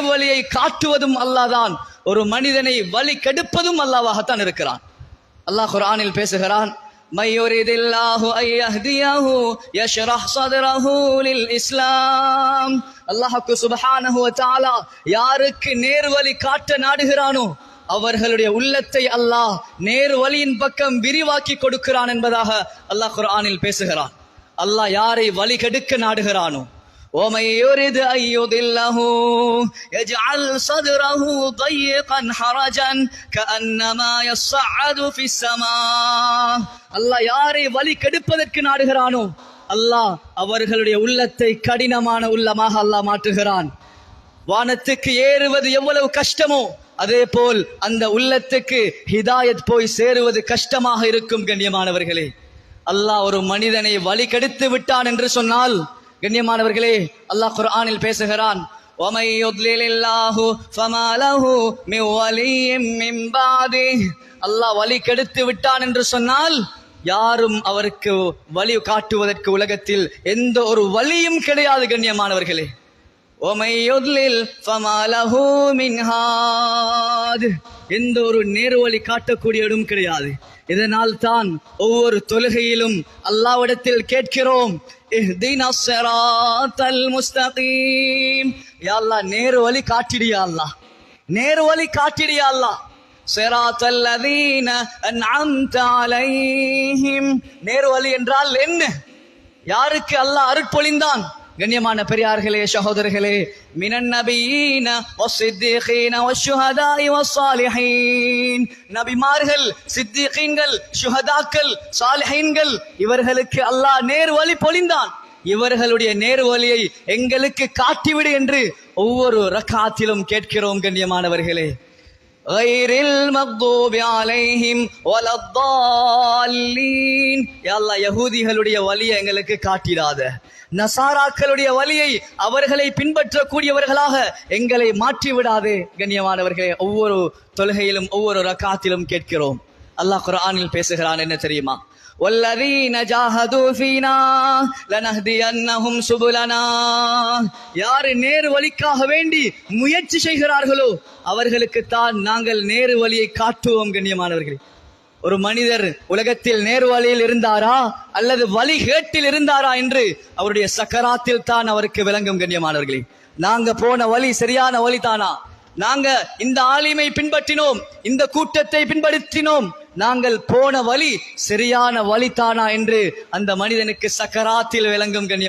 வழியை காட்டுவதும் அல்லாதான். ஒரு மனிதனை வழி கெடுப்பதும் அல்லாவாகத்தான் இருக்கிறான். அல்லாஹ் குரானில் பேசுகிறான் யாருக்கு நேர்வழி காட்ட நாடுகிறானோ அவர்களுடைய உள்ளத்தை அல்லாஹ் நேர் வழியின் பக்கம் விரிவாக்கி கொடுக்கிறான் என்பதாக அல்லாஹ் குரானில் பேசுகிறான். அல்லாஹ் யாரை வழி கெடுக்க நாடுகிறானோ ومن يرد أن يضله يجعل صدره ضيقا حرجا كأنما يصعد في السماء அல்லாஹ் யாரை வழி கெடுப்பதற்கு நாடுகிறானோ அல்லாஹ் அவர்களுடைய உள்ளத்தை கடினமான உள்ளமாக அல்லாஹ் மாற்றுகிறான் வானத்துக்கு ஏறுவது எவ்வளவு கஷ்டமோ அதே போல் அந்த உள்ளத்துக்கு ஹிதாயத் போய் சேருவது கஷ்டமாக இருக்கும் கண்ணியமானவர்களே அல்லாஹ் ஒரு மனிதனை வழி கெடுத்து விட்டான் என்று சொன்னால் கண்ணியமானவர்களே அல்லாஹ் குர்ஆனில் பேசுகிறான் وَمَن يُضْلِلِ اللَّهُ فَمَا لَهُ مِن وَلِيٍّ مِّن بَعْدِهِ அல்லாஹ் வழி கெடுத்து விட்டான் என்று சொன்னால் யாரும் அவருக்கு வழி காட்டுவதற்கு உலகத்தில் எந்த ஒரு வழியும் கிடையாது கண்ணியமானவர்களே وَمَن يُضْلِلْ فَمَا لَهُ مِنْ هَادٍ எந்த ஒரு நேர்வழி காட்டக்கூடியவரும் கிடையாது இதனால் தான் ஒவ்வொரு தொழுகையிலும் அல்லாவிடத்தில் கேட்கிறோம் இஹ்தின ஸிராத்தல் முஸ்தகீம் யா அல்லாஹ் நேர் வழி காட்டிடியா அல்லாஹ் நேர் வழி காட்டிடியா அல்லாஹ் சிராத்தல் லதீன அன்அம்த அலைஹிம் நேர் வழி என்றால் என்ன? யாருக்கு அல்லாஹ் அருட்பொழிந்தான்? கண்ணியமான பெரியார்களே சகோதரர்களே மினன் நபியீன வஸ்ஸித்தீகீன வஷ்ஷுஹதாஇ வஸ்ஸாலிஹீன் நபிமார்கள் சித்திகீன்கள் ஷுஹதாக்கள் சாலிஹீன்கள் இவர்களுக்கு அல்லாஹ் நேர் வழி பொழிந்தான் இவர்களுடைய நேர் வழியை எங்களுக்கு காட்டிவிடு என்று ஒவ்வொரு ரக்காத்திலும் கேட்கிறோம் கண்ணியமானவர்களே غير المغضوب عليهم ولا الضالين யா அல்லாஹ் யகூதிகளுடைய வழியை எங்களுக்கு காட்டிடாத நசாராக்களுடைய வழியை அவர்களை பின்பற்றக்கூடியவர்களாக எங்களை மாற்றி விடாதே கண்ணியமானவர்களே ஒவ்வொரு தொழுகையிலும் ஒவ்வொரு ரக்காத்திலும் கேட்கிறோம் அல்லாஹ் குர்ஆனில் பேசுகிறான் என்ன தெரியுமா والذين جاهدوا فينا لنهدينهم سبلنا யார் நேர் வழிக்காக வேண்டி முயற்சி செய்கிறார்களோ அவர்களுக்கு தான் நாங்கள் நேர் வழியை காட்டுவோம் கண்ணியமானவர்களே ஒரு மனிதர் உலகத்தில் நேர்வழியில் இருந்தாரா அல்லது வழி கேட்டில் இருந்தாரா என்று அவருடைய சக்கராத்தில் தான் அவருக்கு விளங்கும் கண்ணியமானவர்களே. நாங்க போன வழி சரியான வழி தானா நாங்க இந்த ஆலிமை பின்பற்றினோம் இந்த கூட்டத்தை பின்பற்றினோம். நாங்கள் போன வழி சரியான வழி தானா என்று அந்த மனிதனுக்கு சக்கராத்தில் விளங்கும் கண்ணியம்